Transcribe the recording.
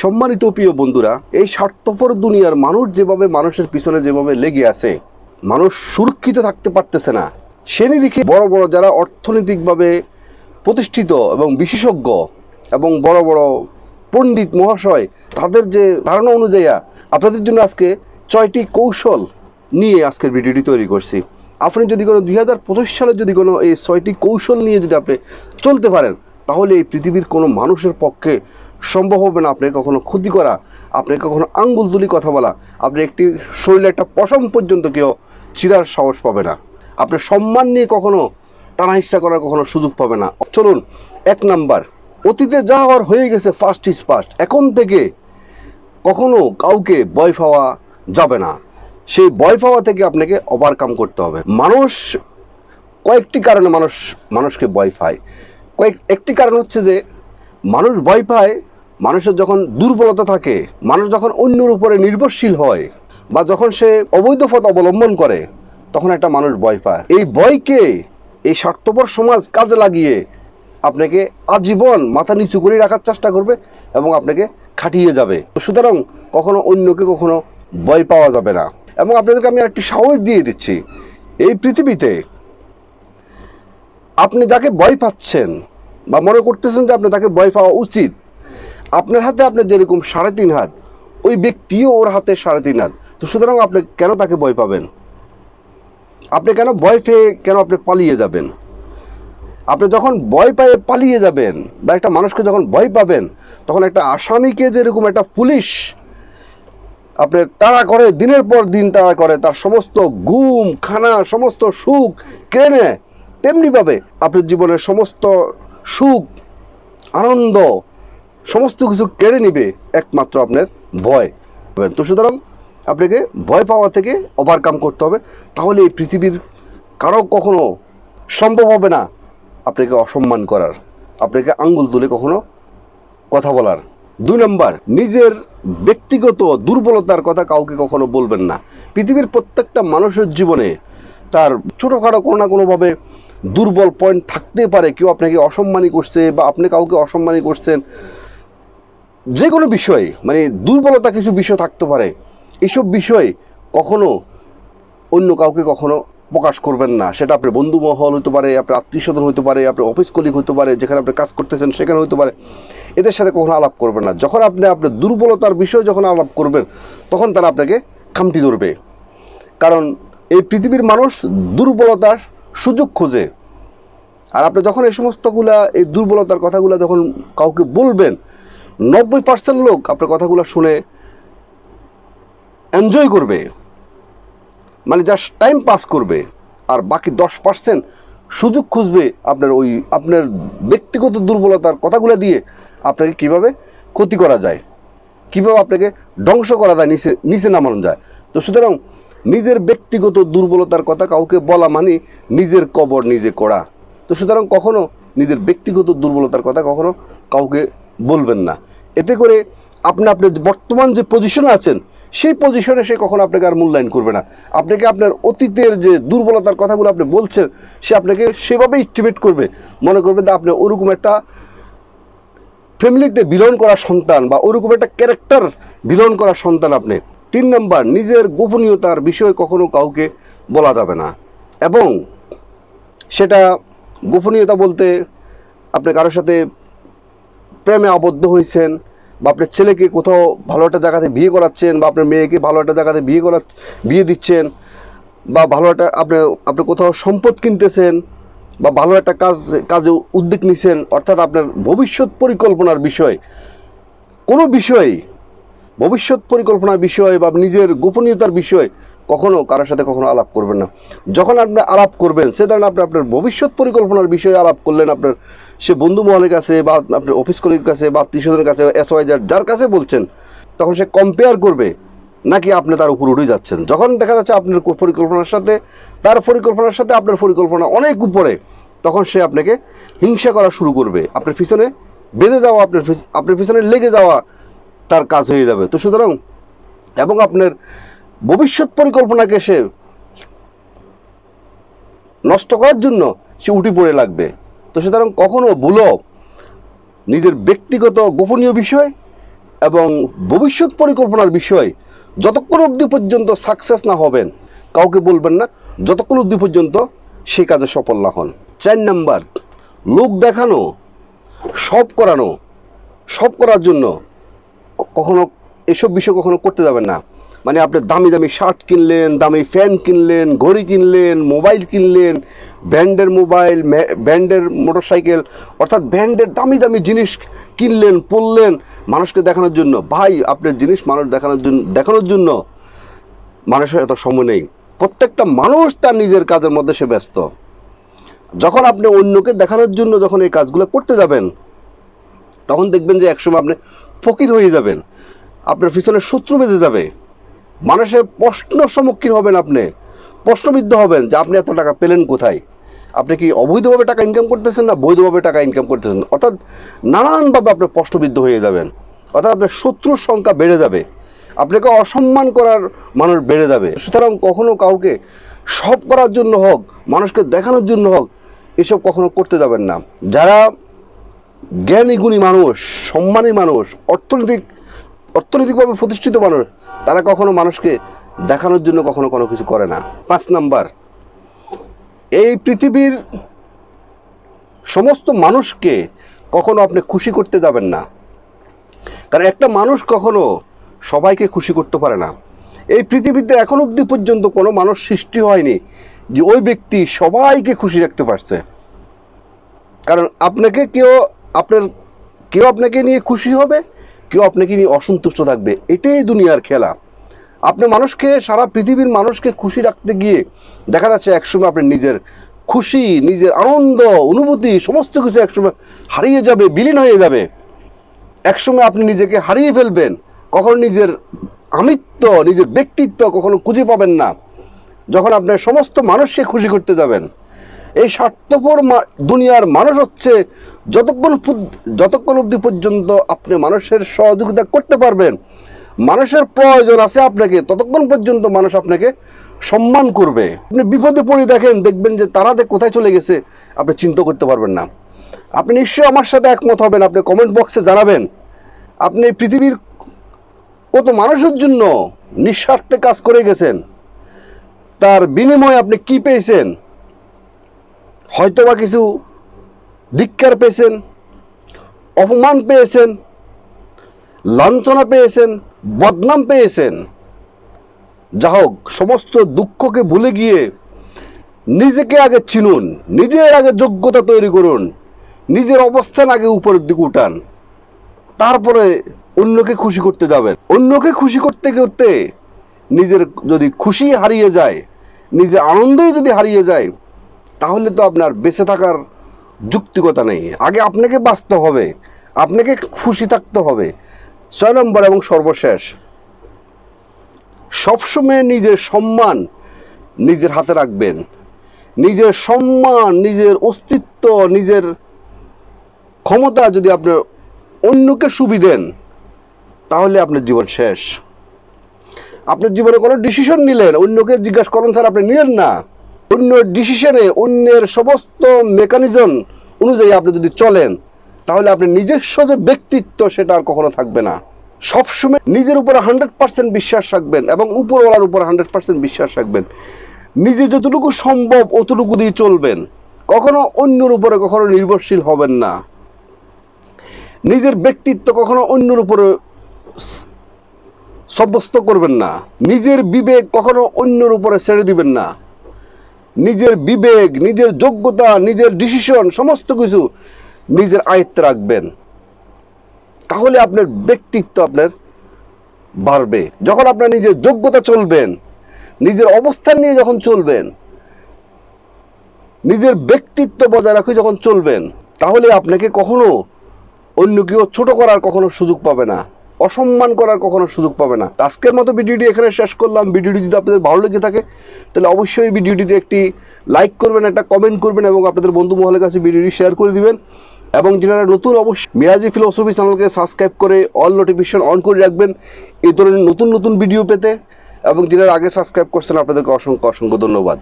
সম্মানিত প্রিয় বন্ধুরা, এই স্বার্থপর দুনিয়ার মানুষ যেভাবে মানুষের পিছনে যেভাবে লেগে আছে, মানুষ সুরক্ষিত থাকতে পারতেছে না। সে নিরিখে বড় বড় যারা অর্থনৈতিকভাবে প্রতিষ্ঠিত এবং বিশেষজ্ঞ এবং বড় বড় পণ্ডিত মহাশয়, তাদের যে ধারণা অনুযায়ী আপনাদের জন্য আজকে ছয়টি কৌশল নিয়ে আজকের ভিডিওটি তৈরি করছি। আপনি যদি কোনো দুই হাজার পঁচিশ সালে যদি কোনো এই ছয়টি কৌশল নিয়ে যদি আপনি চলতে পারেন, তাহলে এই পৃথিবীর কোনো মানুষের পক্ষে সম্ভব হবে না আপনাকে কখনো ক্ষতি করা, আপনাকে কখনো আঙ্গুল তুলি কথা বলা, আপনি একটি শরীরে একটা পশম পর্যন্ত কেউ চিরার সাহস পাবে না। আপনার সম্মান নিয়ে কখনো টানাহিস্টা করার কখনো সুযোগ পাবে না। চলুন, এক নাম্বার, অতীতে যা হওয়ার হয়ে গেছে ফার্স্ট ইজ ফার্স্ট এখন থেকে কখনো কাউকে ভয় পাওয়া যাবে না। সেই ভয় পাওয়া থেকে আপনাকে ওভারকাম করতে হবে। মানুষ, কয়েকটি কারণে মানুষ, মানুষকে ভয় পায়। কয়েক, একটি কারণ হচ্ছে যে, মানুষ ভয় পায় মানুষের যখন দুর্বলতা থাকে, মানুষ যখন অন্যের উপরে নির্ভরশীল হয় বা যখন সে অবৈধ পথ অবলম্বন করে, তখন একটা মানুষ ভয় পায়। এই ভয়কে এই স্বার্থপর সমাজ কাজে লাগিয়ে আপনাকে আজীবন মাথা নিচু করে রাখার চেষ্টা করবে এবং আপনাকে খাটিয়ে যাবে। সুতরাং কখনো অন্যকে কখনো ভয় পাওয়া যাবে না। এবং আপনাদেরকে আমি একটি সাহস দিয়ে দিচ্ছি। এই পৃথিবীতে আপনি যাকে ভয় পাচ্ছেন বা মনে করতেছেন যে আপনি তাকে ভয় পাওয়া উচিত আপনার হাতে আপনার যেরকম সাড়ে তিন হাত, ওই ব্যক্তিও ওর হাতে সাড়ে তিন হাত। তো সুতরাং আপনি কেন তাকে ভয় পাবেন? আপনি কেন ভয় পেয়ে কেন আপনি পালিয়ে যাবেন? আপনি যখন ভয় পেয়ে পালিয়ে যাবেন বা একটা মানুষকে যখন ভয় পাবেন, তখন একটা আসামিকে যেরকম একটা পুলিশ আপনার তাড়া করে, দিনের পর দিন তাড়া করে, তার সমস্ত ঘুম, খানা, সমস্ত সুখ কেড়ে তেমনিভাবে আপনার জীবনের সমস্ত সুখ, আনন্দ সমস্ত কিছু কেড়ে নিবে একমাত্র আপনার ভয়। তো সুতরাং আপনাকে ভয় পাওয়া থেকে ওভারকাম করতে হবে। তাহলে এই পৃথিবীর কারও কখনো সম্ভব হবে না আপনাকে অসম্মান করার। আপনাকে আঙ্গুল তুলে কখনো কথা বলার। দুই নম্বর, নিজের ব্যক্তিগত দুর্বলতার কথা কাউকে কখনো বলবেন না। পৃথিবীর প্রত্যেকটা মানুষের জীবনে তার ছোটোখাটো কোনো না কোনোভাবে দুর্বল পয়েন্ট থাকতে পারে। কেউ আপনাকে অসম্মানী করছে বা আপনি কাউকে অসম্মানী করছেন। যে কোনো বিষয়ে মানে দুর্বলতা কিছু বিষয় থাকতে পারে, এসব বিষয় কখনো অন্য কাউকে কখনো প্রকাশ করবেন না। সেটা আপনার বন্ধু মহল হতে পারে, আপনার আত্মীয় স্বজন হতে পারে, আপনার অফিস কলিগ হতে পারে, যেখানে আপনি কাজ করতেছেন সেখানে হতে পারে। এদের সাথে কখনো আলাপ করবেন না। যখন আপনি আপনার দুর্বলতার বিষয়ে যখন আলাপ করবেন, তখন তারা আপনাকে খামটি ধরবে। কারণ এই পৃথিবীর মানুষ দুর্বলতার সুযোগ খোঁজে। আর আপনি যখন এই সমস্তগুলা, এই দুর্বলতার কথাগুলো যখন কাউকে বলবেন নব্বই পার্সেন্ট লোক আপনার কথাগুলো শুনে এনজয় করবে। মানে জাস্ট টাইম পাস করবে আর বাকি দশ পার্সেন্ট সুযোগ খুঁজবে আপনার ওই আপনার ব্যক্তিগত দুর্বলতার কথাগুলো দিয়ে আপনাকে কীভাবে ক্ষতি করা যায়, কীভাবে আপনাকে ধ্বংস করা যায়, নিচে নিচে নামানো যায়। তো সুতরাং নিজের ব্যক্তিগত দুর্বলতার কথা কাউকে বলা মানে নিজের কবর নিজে করা। তো সুতরাং কখনো নিজের ব্যক্তিগত দুর্বলতার কথা কখনো কাউকে বলবেন না। এতে করে আপনি আপনার বর্তমান যে পজিশনে আছেন, সেই পজিশনে সে কখনো আপনাকে আর মূল্যায়ন করবে না। আপনাকে আপনার অতীতের যে দুর্বলতার কথাগুলো আপনি বলছেন, সে আপনাকে সেভাবে ইস্টিমেট করবে। মনে করবে যে আপনি ওরকম একটা ফ্যামিলিতে বিলন করা সন্তান বা ওরকম একটা ক্যারেক্টার বিলন করা সন্তান আপনি। তিন নম্বর, নিজের গোপনীয়তার বিষয়ে কখনো কাউকে বলা যাবে না। এবং সেটা গোপনীয়তা বলতে আপনি কারোর সাথে প্রেমে আবদ্ধ হয়েছেন, বা আপনার ছেলেকে কোথাও ভালো একটা জায়গাতে বিয়ে করাচ্ছেন, বা আপনার মেয়েকে ভালো একটা জায়গাতে বিয়ে করা, বিয়ে দিচ্ছেন, বা ভালো একটা আপনি আপনি কোথাও সম্পদ কিনতেছেন, বা ভালো একটা কাজ, কাজে উদ্যোগ নিছেন, অর্থাৎ আপনার ভবিষ্যৎ পরিকল্পনার বিষয়। কোনো বিষয়, ভবিষ্যৎ পরিকল্পনার বিষয়, বা নিজের গোপনীয়তার বিষয় কখনো কারোর সাথে কখনো আলাপ করবেন না। যখন আপনি আলাপ করবেন, সে ধরেন আপনি আপনার ভবিষ্যৎ পরিকল্পনার বিষয়ে আলাপ করলেন, আপনার সে বন্ধু মহলের কাছে বা আপনার অফিস কলির কাছে বা আত্মীয় স্বজনের কাছে যার যার কাছে বলছেন, তখন সে কম্পেয়ার করবে নাকি আপনি তার উপর উঠে যাচ্ছেন। যখন দেখা যাচ্ছে আপনার পরিকল্পনার সাথে, তার পরিকল্পনার সাথে আপনার পরিকল্পনা অনেক উপরে, তখন সে আপনাকে হিংসা করা শুরু করবে। আপনার পিছনে বেঁধে যাওয়া, আপনার আপনার পিছনে লেগে যাওয়া তার কাজ হয়ে যাবে। তো সুতরাং, এবং আপনার ভবিষ্যৎ পরিকল্পনাকে সে নষ্ট করার জন্য সে উঠে পড়ে লাগবে। তো সুতরাং কখনো ভুলো নিজের ব্যক্তিগত গোপনীয় বিষয় এবং ভবিষ্যৎ পরিকল্পনার বিষয় যতক্ষণ অবধি পর্যন্ত সাকসেস না হবেন, কাউকে বলবেন না, যতক্ষণ অবধি পর্যন্ত সেই কাজে সফল না হন। চার নাম্বার, লোক দেখানো, সব করানো, সব করার জন্য কখনো এসব বিষয় কখনো করতে যাবেন না। মানে আপনি দামি দামি শার্ট কিনলেন, দামি ফ্যান কিনলেন, ঘড়ি কিনলেন মোবাইল কিনলেন, ব্র্যান্ডের মোবাইল ব্র্যান্ডের মোটরসাইকেল অর্থাৎ ব্র্যান্ডের দামি দামি জিনিস কিনলেন, পরলেন, মানুষকে দেখানোর জন্য। ভাই, আপনার জিনিস মানুষ দেখানোর জন্য দেখানোর জন্য মানুষের এত সময় নেই। প্রত্যেকটা মানুষ তার নিজের কাজের মধ্যে সে ব্যস্ত। যখন আপনি অন্যকে দেখানোর জন্য যখন এই কাজগুলো করতে যাবেন, তখন দেখবেন যে একসময় আপনি ফকির হয়ে যাবেন। আপনার পিছনে শত্রু বেঁধে যাবে। মানুষের প্রশ্ন সম্মুখীন হবেন আপনি। প্রশ্নবিদ্ধ হবেন যে আপনি এত টাকা পেলেন কোথায়? আপনি কি অবৈধভাবে টাকা ইনকাম করতেছেন না বৈধভাবে টাকা ইনকাম করতেছেন? অর্থাৎ নানানভাবে আপনি প্রশ্নবিদ্ধ হয়ে যাবেন। অর্থাৎ আপনার শত্রুর সংখ্যা বেড়ে যাবে। আপনাকে অসম্মান করার মানুষ বেড়ে যাবে। সুতরাং কখনো কাউকে সব করার জন্য হোক, মানুষকে দেখানোর জন্য হোক, এসব কখনো করতে যাবেন না। যারা জ্ঞানী গুণী মানুষ, সম্মানী মানুষ, অর্থনৈতিক অর্থনৈতিকভাবে প্রতিষ্ঠিত মানুষ, তারা কখনো মানুষকে দেখানোর জন্য কখনো কোনো কিছু করে না। পাঁচ নাম্বার, এই পৃথিবীর সমস্ত মানুষকে কখনো আপনি খুশি করতে যাবেন না। কারণ একটা মানুষ কখনো সবাইকে খুশি করতে পারে না। এই পৃথিবীতে এখন অবধি পর্যন্ত কোনো মানুষ সৃষ্টি হয়নি যে ওই ব্যক্তি সবাইকে খুশি রাখতে পারছে। কারণ আপনাকে কেউ, আপনার, কেউ আপনাকে নিয়ে খুশি হবে? কেউ আপনাকে নিয়ে অসন্তুষ্ট থাকবে। এটাই দুনিয়ার খেলা। আপনি মানুষকে, সারা পৃথিবীর মানুষকে খুশি রাখতে গিয়ে দেখা যাচ্ছে একসময় আপনি নিজের খুশি, নিজের আনন্দ, অনুভূতি, সমস্ত কিছু একসময় হারিয়ে যাবে, বিলীন হয়ে যাবে। একসময় আপনি নিজেকে হারিয়ে ফেলবেন। কখনো নিজের আমিত্ব, নিজের ব্যক্তিত্ব কখনো খুঁজে পাবেন না। যখন আপনার সমস্ত মানুষকে খুশি করতে যাবেন এই স্বার্থপর দুনিয়ার মানুষ হচ্ছে যতক্ষণ যতক্ষণ অবধি পর্যন্ত আপনি মানুষের সহযোগিতা করতে পারবেন, মানুষের প্রয়োজন আছে আপনাকে, ততক্ষণ পর্যন্ত মানুষ আপনাকে সম্মান করবে। আপনি বিপদে পড়ে দেখেন, দেখবেন যে তারা কোথায় চলে গেছে, আপনি চিন্তা করতে পারবেন না। আপনি নিশ্চয়ই আমার সাথে একমত হবেন, আপনি কমেন্ট বক্সে জানাবেন। আপনি পৃথিবীর কত মানুষের জন্য নিঃস্বার্থে কাজ করে গেছেন। তার বিনিময়ে আপনি কি পেয়েছেন? হয়তোবা কিছু ধিক্কার পেয়েছেন, অপমান পেয়েছেন, লাঞ্ছনা পেয়েছেন, বদনাম পেয়েছেন। যা হোক, সমস্ত দুঃখকে ভুলে গিয়ে নিজেকে আগে চিনুন, নিজের আগে যোগ্যতা তৈরি করুন, নিজের অবস্থান আগে উপরের দিকে উঠান। তারপরে অন্যকে খুশি করতে যাবেন। অন্যকে খুশি করতে করতে নিজের যদি খুশি হারিয়ে যায়, নিজের আনন্দই যদি হারিয়ে যায় তাহলে তো আপনার বেঁচে থাকার যুক্তিকতা নেই। আগে আপনাকে বাঁচতে হবে। আপনাকে খুশি থাকতে হবে। ছয় নম্বর এবং সর্বশেষ। সবসময় নিজের সম্মান নিজের হাতে রাখবেন। নিজের সম্মান, নিজের অস্তিত্ব, নিজের ক্ষমতা যদি আপনি অন্যকে সুবি দেন, তাহলে আপনার জীবন শেষ। আপনার জীবনে কোনো ডিসিশন নিলেন, অন্যকে জিজ্ঞাসা করেন, স্যার, আপনি নিলেন না? অন্য ডিসিশনে অন্যের সমস্ত মেকানিজম অনুযায়ী আপনি যদি চলেন, তাহলে আপনি নিজস্ব যে ব্যক্তিত্ব সেটা আর কখনো থাকবে না। সবসময় নিজের উপরে হান্ড্রেড পার্সেন্ট বিশ্বাস রাখবেন এবং উপরওয়ালার উপর হান্ড্রেড পার্সেন্ট বিশ্বাস রাখবেন। নিজে যতটুকু সম্ভব অতটুকু দিয়ে চলবেন। কখনো অন্যের উপরে কখনো নির্ভরশীল হবেন না। নিজের ব্যক্তিত্ব কখনো অন্যের উপরে সাব্যস্ত করবেন না। নিজের বিবেক কখনো অন্যের উপরে ছেড়ে দিবেন না। নিজের বিবেক, নিজের যোগ্যতা, নিজের ডিসিশন সমস্ত কিছু নিজের আয়ত্তে রাখবেন। তাহলে আপনার ব্যক্তিত্ব আপনার বাড়বে। যখন আপনার নিজের যোগ্যতা চলবেন, নিজের অবস্থান নিয়ে যখন চলবেন, নিজের ব্যক্তিত্ব বজায় রাখে যখন চলবেন, তাহলে আপনাকে কখনো অন্য কেউ ছোট করার কখনো সুযোগ পাবে না। অসম্মান করার কখনো সুযোগ পাবে না। আজকের মতো ভিডিওটি এখানে শেষ করলাম। ভিডিওটি যদি আপনাদের ভালো লেগে থাকে, তাহলে অবশ্যই ভিডিওটিতে একটি লাইক করবেন, একটা কমেন্ট করবেন এবং আপনাদের বন্ধু মহলের কাছে ভিডিওটি শেয়ার করে দিবেন। এবং যারা নতুন, অবশ্যই মিয়াজি ফিলোসফি চ্যানেলকে সাবস্ক্রাইব করে অল নোটিফিকেশন অন করে রাখবেন। এই ধরনের নতুন নতুন ভিডিও পেতে। এবং যারা আগে সাবস্ক্রাইব করছেন, আপনাদেরকে অসংখ্য অসংখ্য ধন্যবাদ।